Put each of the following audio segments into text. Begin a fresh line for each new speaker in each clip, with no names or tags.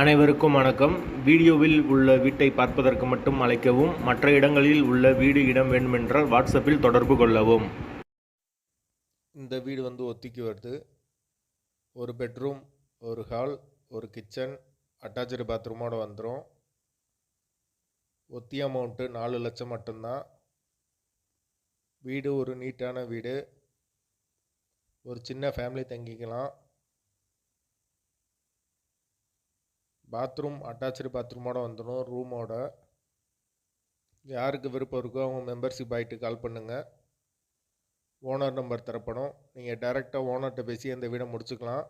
அனைவருக்கும் வணக்கம். வீடியோவில் உள்ள வீட்டை பார்ப்பதற்கு மட்டும் அழைக்கவும் மற்ற இடங்களில் உள்ள வீடு இடம் வேண்டுமென்றால் வாட்ஸ்அப்பில் தொடர்பு கொள்ளவும். இந்த வீடு வந்து ஒத்திக்கு வருது. ஒரு பெட்ரூம் ஒரு ஹால் ஒரு கிச்சன் அட்டாச்சு பாத்ரூமோடு வந்துடும் ஒத்தி அமௌண்ட்டு நாலு லட்சம் மட்டும்தான். வீடு ஒரு நீட்டான வீடு. ஒரு சின்ன ஃபேமிலி தங்கிக்கலாம். பாத்ரூம் அட்டாச்சு பாத்ரூமோட வந்துடும் ரூமோட யாருக்கு விருப்பம் இருக்கோ அவங்க மெம்பர்ஷிப் ஆகிட்டு கால் பண்ணுங்கள் ஓனர் நம்பர் தரப்படும். நீங்கள் டைரெக்டாக ஓனர்கிட்ட பேசி அந்த வீடை முடிச்சுக்கலாம்.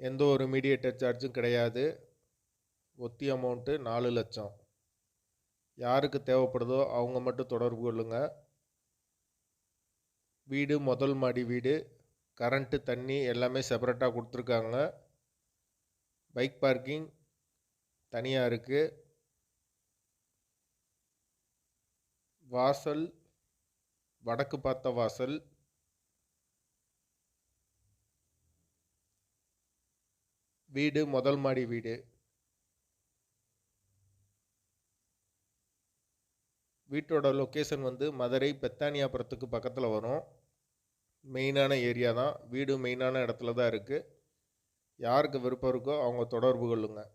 எந்த ஒரு மீடியேட்டர் சார்ஜும் கிடையாது. ஒத்தி அமௌண்ட்டு நாலு லட்சம். யாருக்கு தேவைப்படுதோ அவங்க மட்டும் தொடர்பு கொள்ளுங்கள் வீடு முதல் மாடி வீடு கரண்ட்டு தண்ணி எல்லாமே செப்பரேட்டாக கொடுத்துருக்காங்க. பைக் பார்க்கிங் தனியாக இருக்குது வாசல் வடக்கு பார்த்த வாசல். வீடு முதல் மாடி வீடு. வீட்டோட லொக்கேஷன் வந்து மதுரை பெத்தானியாபுரத்துக்கு பக்கத்தில் வரும். மெயினான ஏரியா தான். வீடு மெயினான இடத்துல தான் இருக்குது யாருக்கு விருப்பம் இருக்கோ அவங்க தொடர்பு கொள்ளுங்கள்